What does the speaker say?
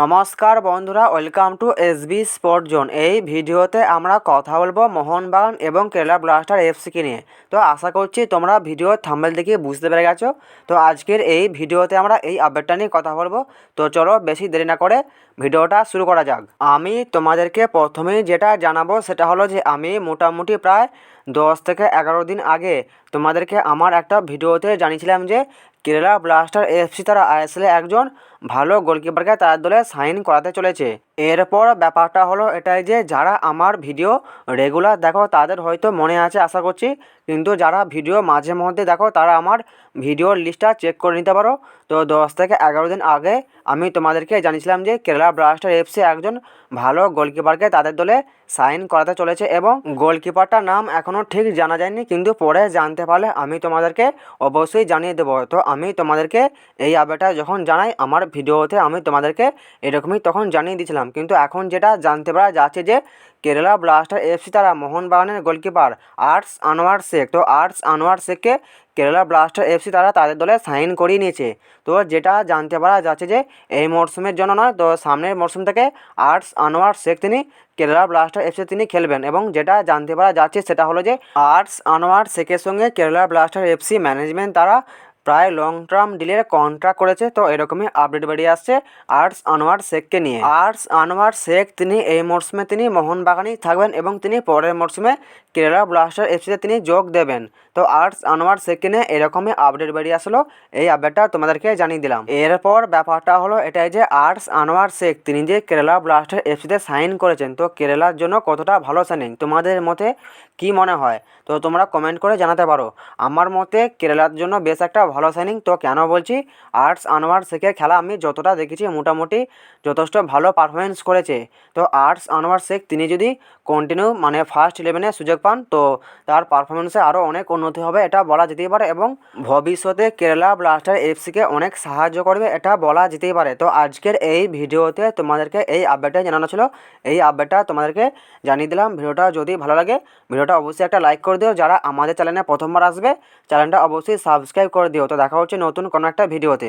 নমস্কার বন্ধুরা welcome to SB sport zone এই ভিডিওতে আমরা কথা বলব মোহনবাগান এবং কেরালা ব্লাস্টার এফসিকে নিয়ে। তো আশা করছি তোমরা ভিডিও থাম্বেল দেখে বুঝতে পেরে গেছো। তো আজকের এই ভিডিওতে আমরা এই আপডেটটা নিয়ে কথা বলব। তো চলো বেশি দেরি না করে ভিডিওটা শুরু করা যাক। আমি তোমাদেরকে প্রথমেই যেটা জানাব সেটা হলো যে আমি মোটামুটি প্রায় দশ থেকে এগারো দিন আগে তোমাদেরকে আমার একটা ভিডিওতে জানিয়েছিলাম যে কেরালা ব্লাস্টার এফসি তারা আইএসএলে একজন ভালো গোলকিপারকে তার দলে সাইন করাতে চলেছে। এরপর ব্যাপারটা হলো এটাই যে, যারা আমার ভিডিও রেগুলার দেখো, তাদের হয়তো মনে আছে আশা করছি, কিন্তু যারা ভিডিও মাঝে মধ্যে দেখো, তারা আমার ভিডিওর লিস্টটা চেক করে নিতে পারো। তো দশ থেকে এগারো দিন আগে আমি তোমাদেরকে জানিয়েছিলাম যে কেরালা ব্লাস্টার এফসি একজন ভালো গোলকিপারকে তাদের দলে সাইন করাতে চলেছে এবং গোলকিপারটার নাম এখনও ঠিক জানা যায়নি, কিন্তু পরে জানতে পারলে আমি তোমাদেরকে অবশ্যই জানিয়ে দেবো। তো আমি তোমাদেরকে এই আপডেটটা যখন জানাই, আমার ভিডিওতে আমি তোমাদেরকে এরকমই তখন জানিয়ে দিয়েছিলাম। কিন্তু এখন যেটা জানতে পারা যাচ্ছে যে কেরালা ব্লাস্টার এফসি তারা মোহনবাগানের গোলকিপার আর্টস আনোয়ার শেখ। তো আর্টস আনোয়ার শেখকে কেরালা ব্লাস্টার এফসি তারা তাদের দলে সাইন করিয়ে নিয়েছে। তো যেটা জানতে পারা যাচ্ছে যে এই মরশুমের জন্য নয়, তো সামনের মরশুম থেকে আর্টস আনোয়ার শেখ তিনি কেরালা ব্লাস্টার এফসি তিনি খেলবেন এবং যেটা জানতে পারা যাচ্ছে সেটা হলো যে আর্টস আনোয়ার শেখের সঙ্গে কেরালা ব্লাস্টার এফসি ম্যানেজমেন্ট তারা প্রায় লং টার্ম ডিলের কন্ট্রাক্ট করেছে, তো এরকমই আপডেট বেরিয়ে আসছে আর্টস আনোয়ার শেখকে নিয়ে। আর্টস আনোয়ার শেখ তিনি এই মরশুমে তিনি মোহনবাগানেই থাকবেন এবং তিনি পরের মরশুমে কেরালা ব্লাস্টার এফসিতে তিনি যোগ দেবেন। তো আর্টস আনোয়ার শেখকে নিয়ে এরকমই আপডেট বেরিয়ে আসলো, এই আপডেটটা তোমাদেরকে জানিয়ে দিলাম। এরপর ব্যাপারটা হলো এটাই যে আর্টস আনোয়ার শেখ তিনি যে কেরালা ব্লাস্টার এফসিতে সাইন করেছেন, তো কেরালার জন্য কতটা ভালো সাইনিং তোমাদের মতে কি মনে হয়? তো তোমরা কমেন্ট করে জানাতে পারো। আমার মতে কেরালার জন্য বেশ একটা ভালো সাইনিং তো কেন বলছি? আর্টস আনোয়ার শেখের খেলা আমি যতটা দেখেছি মোটামুটি যথেষ্ট ভালো পারফরমেন্স করেছে। তো আর্টস আনোয়ার শেখ তিনি যদি কন্টিনিউ মানে ফার্স্ট ইলেভেনে সুযোগ পান, তো তার পারফরমেন্সে আরও অনেক উন্নতি হবে, এটা বলা যেতেই পারে এবং ভবিষ্যতে কেরালা ব্লাস্টার এফসিকে অনেক সাহায্য করবে, এটা বলা যেতেই পারে। তো আজকের এই ভিডিওতে তোমাদেরকে এই আপডেটটা জানানো ছিল। এই আপডেটটা তোমাদেরকে জানিয়ে দিলাম। ভিডিওটা যদি ভালো লাগে, ভিডিওটা অবশ্যই একটা লাইক করে দিও। যারা আমাদের চ্যানেলে প্রথমবার আসবে চ্যানেলটা অবশ্যই সাবস্ক্রাইব করে দিও। তো দেখা হচ্ছে নতুন কোনো একটা ভিডিওতে।